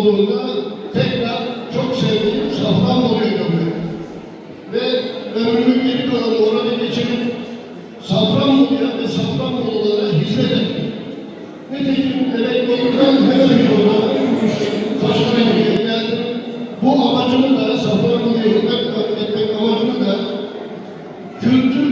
olduğunda tekrar çok sevdiğim Safranbolu'ya dönüyorum. Ve ömrümün geri kalanı orada geçirip Safranbolu'ya ve Safranbolulara hizmet ettim. Nitekim emekli olduktan hemen sonra Taşkent'e geldim. Bu amacımı da Safranbolu'ya hizmet etmek amacımı da Kültür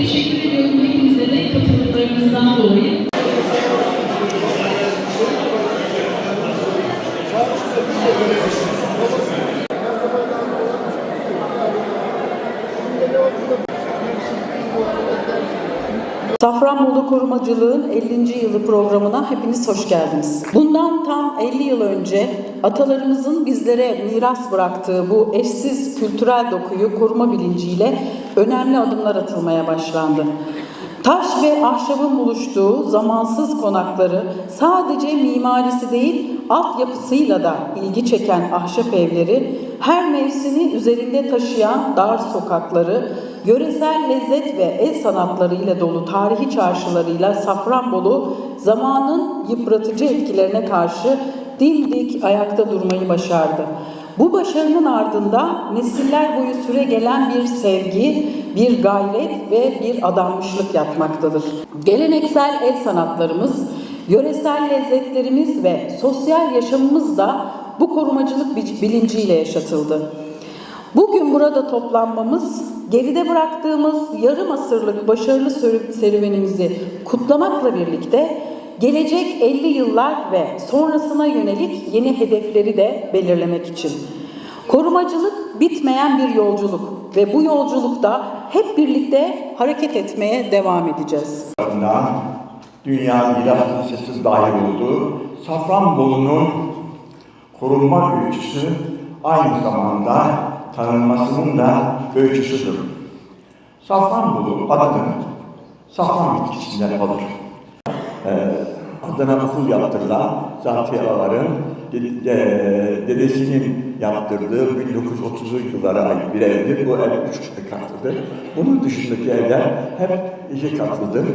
teşekkür ediyorum hepinize de katılımlarınızdan dolayı. Safranbolu Korumacılığın 50. yılı programına hepiniz hoş geldiniz. Bundan tam 50 yıl önce atalarımızın bizlere miras bıraktığı bu eşsiz kültürel dokuyu koruma bilinciyle önemli adımlar atılmaya başlandı. Taş ve ahşabın buluştuğu zamansız konakları sadece mimarisi değil altyapısıyla da ilgi çeken ahşap evleri, her mevsimi üzerinde taşıyan dar sokakları, yöresel lezzet ve el sanatlarıyla dolu tarihi çarşılarıyla Safranbolu zamanın yıpratıcı etkilerine karşı dimdik ayakta durmayı başardı. Bu başarının ardında nesiller boyu süre gelen bir sevgi, bir gayret ve bir adanmışlık yatmaktadır. Geleneksel el sanatlarımız, yöresel lezzetlerimiz ve sosyal yaşamımız da bu korumacılık bilinciyle yaşatıldı. Bugün burada toplanmamız, geride bıraktığımız yarım asırlık başarılı serüvenimizi kutlamakla birlikte gelecek 50 yıllar ve sonrasına yönelik yeni hedefleri de belirlemek için. Korumacılık bitmeyen bir yolculuk ve bu yolculukta hep birlikte hareket etmeye devam edeceğiz. Dünya Miras Listesi dahil olduğu Safranbolu'nun korunma ölçüsü aynı zamanda tanınmasının da ölçüsüdür. Safranbolu adını safran bitkisinden alır. Ee, adına okul yaptırılan Zatiyaların dedesinin yaptırdığı 1930'lu yıllara ait bir evdir. Bu ev üç katlıdır. Bunun dışındaki evler hep iki katlıdır.